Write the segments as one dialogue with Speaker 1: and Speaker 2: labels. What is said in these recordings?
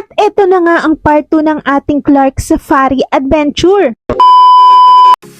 Speaker 1: At eto na nga ang part 2 ng ating Clark Safari Adventure.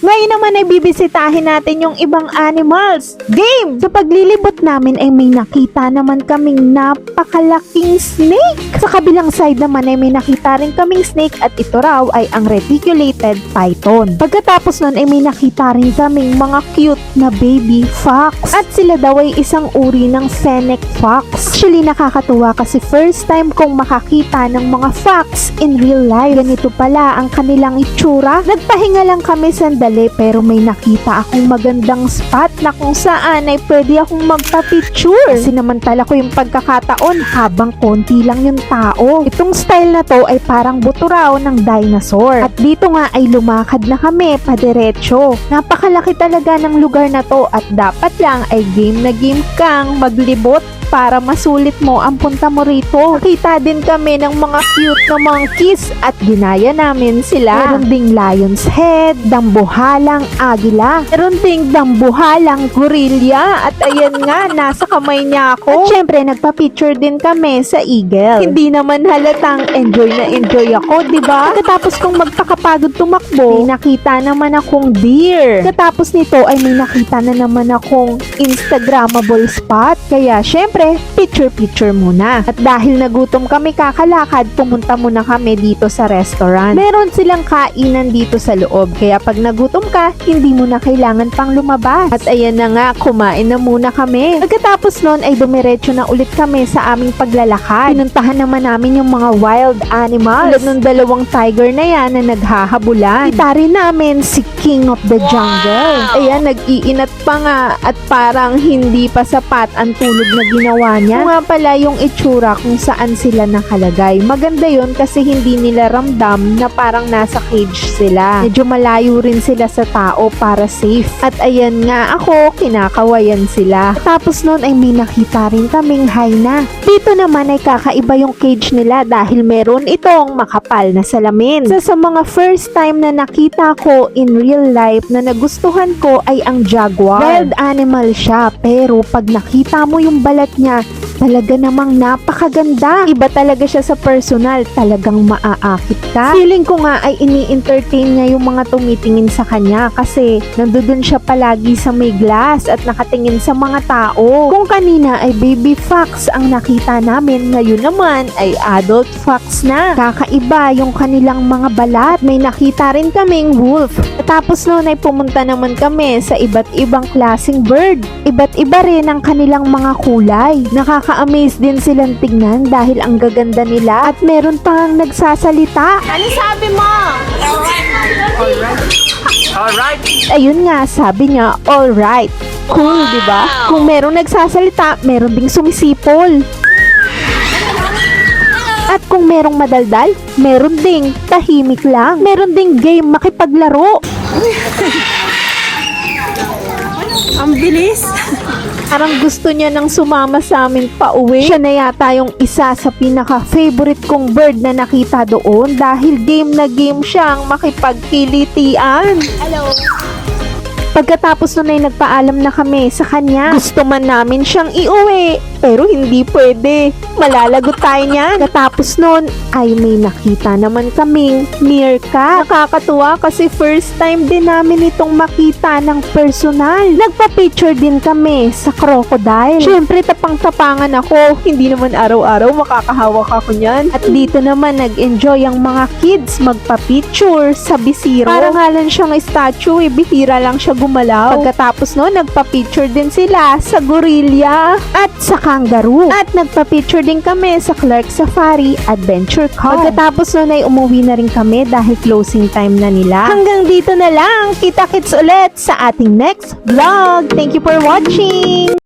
Speaker 1: Ngayon naman ay bibisitahin natin yung ibang animals. Game! Sa paglilibot namin ay may nakita naman kaming napakalaking snake. Sa kabilang side naman ay may nakita rin kaming snake at ito raw ay ang reticulated python. Pagkatapos nun ay may nakita rin kaming mga cute na baby fox. At sila daw ay isang uri ng fennec fox. Actually nakakatuwa kasi first time kong makakita ng mga fox in real life. Ganito pala ang kanilang itsura. Nagpahinga lang kami sandali pero may nakita akong magandang spot na kung saan ay pwede akong magpa-picture. Kasi namantala ko yung pagkakataon habang konti lang yung tao. Itong style na to ay parang buto ng dinosaur. At dito nga ay lumakad na kami padiretso. Napakalaki talaga ng lugar na to at dapat lang ay game na game kang maglibot para masulit mo ang punta mo rito. Nakita din kami ng mga cute na monkeys at ginaya namin sila. Meron ding lion's head, dambuhalang agila. Meron ding dambuhalang gorilla at ayan nga, nasa kamay niya ako. At syempre, nagpa-picture din kami sa eagle. Hindi naman halatang enjoy na enjoy ako, di ba? Katapos kong magpakapagod tumakbo, may nakita naman akong deer. Katapos nito ay may nakita na naman akong Instagrammable spot. Kaya syempre, picture-picture muna. At dahil nagutom kami kakalakad, pumunta muna kami dito sa restaurant. Meron silang kainan dito sa loob. Kaya pag nagutom ka, hindi mo na kailangan pang lumabas. At ayan na nga, kumain na muna kami. Pagkatapos nun ay dumiretso na ulit kami sa aming paglalakad. Pinuntahan naman namin yung mga wild animals. Tulad ng dalawang tiger na yan na naghahabulan. Kita rin namin si King of the Jungle. Ayan, nag-iinat pa nga at parang hindi pa sapat ang tulog na ginawa niya. Kung nga pala yung itsura kung saan sila nakalagay. Maganda yon kasi hindi nila ramdam na parang nasa cage sila. Medyo malayo rin sila sa tao para safe. At ayan nga ako, kinakawayan sila. Tapos noon ay may nakita rin kaming hyena. Dito naman ay kakaiba yung cage nila dahil meron itong makapal na salamin. Sa, sa mga first time na nakita ko in real life na nagustuhan ko ay ang jaguar. Wild animal siya pero pag nakita mo yung balat niya, talaga namang napakaganda. Iba talaga siya sa personal, talagang maaakit ka. Feeling ko nga ay ini-entertain niya yung mga tumitingin sa kanya kasi nandoon siya palagi sa may glass at nakatingin sa mga tao. Kung kanina ay baby fox ang nakita namin, ngayon naman ay adult fox na. Kakaiba yung kanilang mga balat. May nakita rin kaming wolf. Tapos noon ay pumunta naman kami sa iba't ibang klasing bird. Iba't iba rin ang kanilang mga kulay. Nakaka-amaze din silang tignan dahil ang gaganda nila at meron pang nagsasalita.
Speaker 2: Ano sabi mo?
Speaker 3: Alright.
Speaker 1: Ayun nga, sabi niya, alright. Cool, di ba? Kung merong nagsasalita, meron ding sumisipol. At kung merong madaldal, meron ding tahimik lang. Meron ding game makipaglaro.
Speaker 2: Ang bilis.
Speaker 1: Parang gusto niya nang sumama sa amin pa uwi. Siya na yata yung isa sa pinaka-favorite kong bird na nakita doon dahil game na game siyang makipagkilitian.
Speaker 2: Hello.
Speaker 1: Pagkatapos nun ay nagpaalam na kami sa kanya. Gusto man namin siyang iuwi, pero hindi pwede. Malalagot tayo niyan. Katapos nun ay may nakita naman kaming meerkat. Nakakatuwa kasi first time din namin itong makita ng personal. Nagpa-picture din kami sa crocodile. Siyempre tapang-tapangan ako. Hindi naman araw-araw makakahawak ako niyan. At dito naman nag-enjoy ang mga kids magpa-picture sa bisiro. Parang nga lang siyang statue eh. Bihira lang siya gumalaw. Pagkatapos no, nagpa-picture din sila sa gorilla at sa kangaroo. At nagpa-picture din kami sa Clark Safari Adventure Car. Pagkatapos nun ay umuwi na rin kami dahil closing time na nila. Hanggang dito na lang. Kita-kits ulit sa ating next vlog. Thank you for watching!